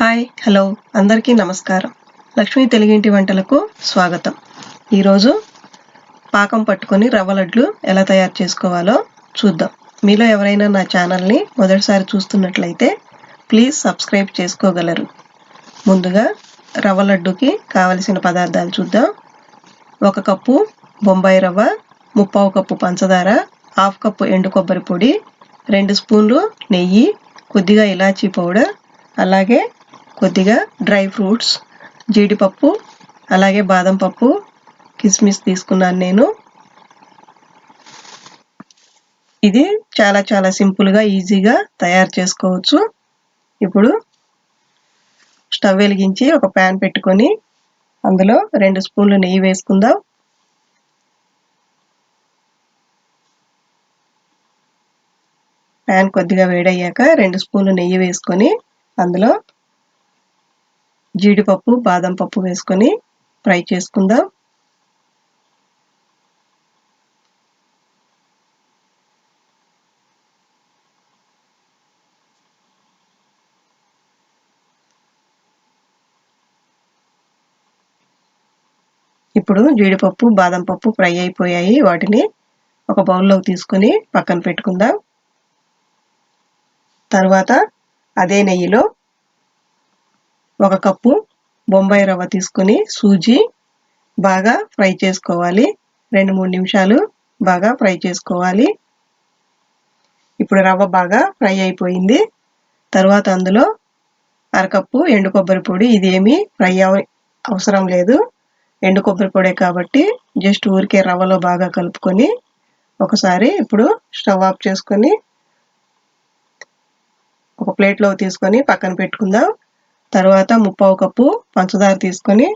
Hi hello అందరికీ నమస్కారం. లక్ష్మీ తెలుగింటి వంటలకు స్వాగతం. ఈరోజు పాకం పట్టుకొని రవ్వ లడ్లు ఎలా తయారు చేసుకోవాలో చూద్దాం. మీలో ఎవరైనా నా ఛానల్ని మొదటిసారి చూస్తున్నట్లయితే ప్లీజ్ సబ్స్క్రైబ్ చేసుకోగలరు. ముందుగా రవ్వ లడ్డుకి కావలసిన పదార్థాలు చూద్దాం. ఒక కప్పు బొంబాయి రవ్వ ముప్పావు కప్పు పంచదార హాఫ్ కప్పు ఎండు కొబ్బరి పొడి రెండు స్పూన్లు నెయ్యి కొద్దిగా ఇలాచీ పౌడర్ అలాగే కొద్దిగా డ్రై ఫ్రూట్స్ జీడిపప్పు అలాగే బాదం పప్పు కిస్మిస్ తీసుకున్నాను నేను. ఇది చాలా చాలా సింపుల్గా ఈజీగా తయారు చేసుకోవచ్చు. ఇప్పుడు స్టవ్ వెలిగించి ఒక ప్యాన్ పెట్టుకొని అందులో రెండు స్పూన్లు నెయ్యి వేసుకుందాం. ప్యాన్ కొద్దిగా వేడయ్యాక రెండు స్పూన్లు నెయ్యి వేసుకొని అందులో జీడిపప్పు బాదం పప్పు వేసుకొని ఫ్రై చేసుకుందాం. ఇప్పుడు జీడిపప్పు బాదం పప్పు ఫ్రై అయిపోయాయి. వాటిని ఒక బౌల్లోకి తీసుకొని పక్కన పెట్టుకుందాం. తర్వాత అదే నెయ్యిలో ఒక కప్పు బొంబాయి రవ్వ తీసుకొని సూజీ బాగా ఫ్రై చేసుకోవాలి. రెండు మూడు నిమిషాలు బాగా ఫ్రై చేసుకోవాలి. ఇప్పుడు రవ్వ బాగా ఫ్రై అయిపోయింది. తర్వాత అందులో అరకప్పు ఎండు కొబ్బరి పొడి. ఇది ఫ్రై అవసరం లేదు. ఎండు కొబ్బరి పొడే కాబట్టి జస్ట్ ఊరికే రవ్వలో బాగా కలుపుకొని ఒకసారి ఇప్పుడు స్టవ్ ఆఫ్ చేసుకొని ఒక ప్లేట్లో తీసుకొని పక్కన పెట్టుకుందాం. తర్వాత ముప్పావు కప్పు పంచదార తీసుకొని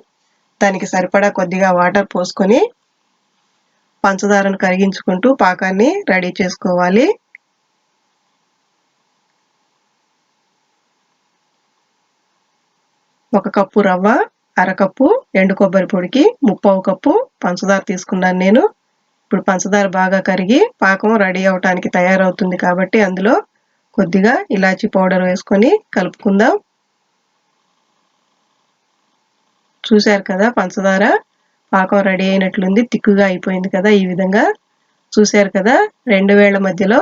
దానికి సరిపడా కొద్దిగా వాటర్ పోసుకొని పంచదారను కరిగించుకుంటూ పాకాన్ని రెడీ చేసుకోవాలి. ఒక కప్పు రవ్వ అరకప్పు ఎండు కొబ్బరి పొడికి ముప్పావు కప్పు పంచదార తీసుకున్నాను నేను. ఇప్పుడు పంచదార బాగా కరిగి పాకం రెడీ అవటానికి తయారవుతుంది కాబట్టి అందులో కొద్దిగా ఇలాచీ పౌడర్ వేసుకొని కలుపుకుందాం. చూశారు కదా పంచదార? పాకం రెడీ అయినట్లుంది తిక్కుగా అయిపోయింది కదా ఈ విధంగా. చూశారు కదా రెండు వేళ్ళ మధ్యలో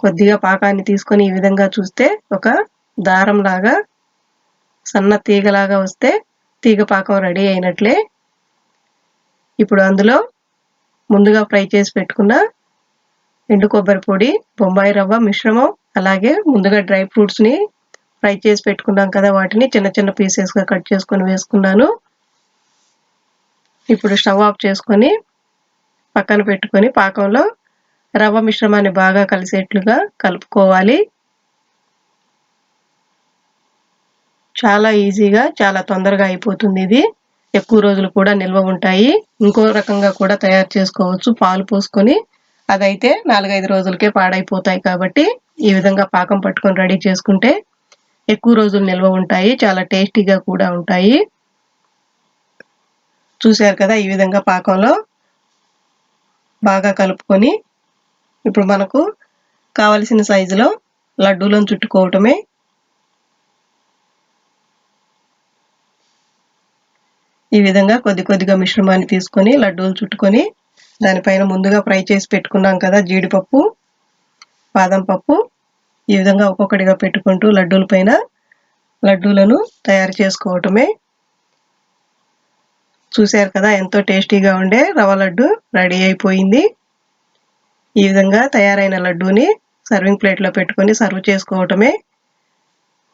కొద్దిగా పాకాన్ని తీసుకొని ఈ విధంగా చూస్తే ఒక దారం లాగా సన్న తీగలాగా వస్తే తీగ పాకం రెడీ అయినట్లే. ఇప్పుడు అందులో ముందుగా ఫ్రై చేసి పెట్టుకున్న ఎండు కొబ్బరి పొడి బొంబాయి రవ్వ మిశ్రమం అలాగే ముందుగా డ్రై ఫ్రూట్స్ని ఫ్రై చేసి పెట్టుకున్నాం కదా వాటిని. చిన్న చిన్న పీసెస్గా కట్ చేసుకొని వేసుకున్నాను. ఇప్పుడు స్టవ్ ఆఫ్ చేసుకొని పక్కన పెట్టుకొని పాకంలో రవ్వ మిశ్రమాన్ని బాగా కలిసేట్లుగా కలుపుకోవాలి. చాలా ఈజీగా చాలా తొందరగా అయిపోతుంది ఇది. ఎక్కువ రోజులు కూడా నిల్వ ఉంటాయి. ఇంకో రకంగా కూడా తయారు చేసుకోవచ్చు. పాలు పోసుకొని అదైతే నాలుగైదు రోజులకే పాడైపోతాయి కాబట్టి ఈ విధంగా పాకం పట్టుకొని రెడీ చేసుకుంటే ఎక్కువ రోజులు నిల్వ ఉంటాయి చాలా టేస్టీగా కూడా ఉంటాయి. చూశారు కదా ఈ విధంగా పాకంలో బాగా కలుపుకొని ఇప్పుడు మనకు కావలసిన సైజులో లడ్డూలను చుట్టుకోవటమే. ఈ విధంగా కొద్ది కొద్దిగా మిశ్రమాన్ని తీసుకొని లడ్డూలు చుట్టుకొని దానిపైన ముందుగా ఫ్రై చేసి పెట్టుకున్నాం కదా జీడిపప్పు బాదం పప్పు. ఈ విధంగా ఒక్కొక్కటిగా పెట్టుకుంటూ లడ్డూల పైన లడ్డూలను తయారు చేసుకోవటమే. చూశారు కదా ఎంతో టేస్టీగా ఉండే రవ లడ్డు రెడీ అయిపోయింది. ఈ విధంగా తయారైన లడ్డూని సర్వింగ్ ప్లేట్లో పెట్టుకొని సర్వ్ చేసుకోవటమే.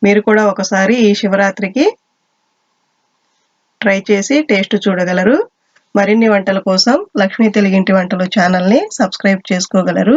మీరు కూడా ఒకసారి ఈ శివరాత్రికి ట్రై చేసి టేస్ట్ చూడగలరు. మరిన్ని వంటల కోసం లక్ష్మీ తెలుగింటి వంటలు ఛానల్ని సబ్స్క్రైబ్ చేసుకోగలరు.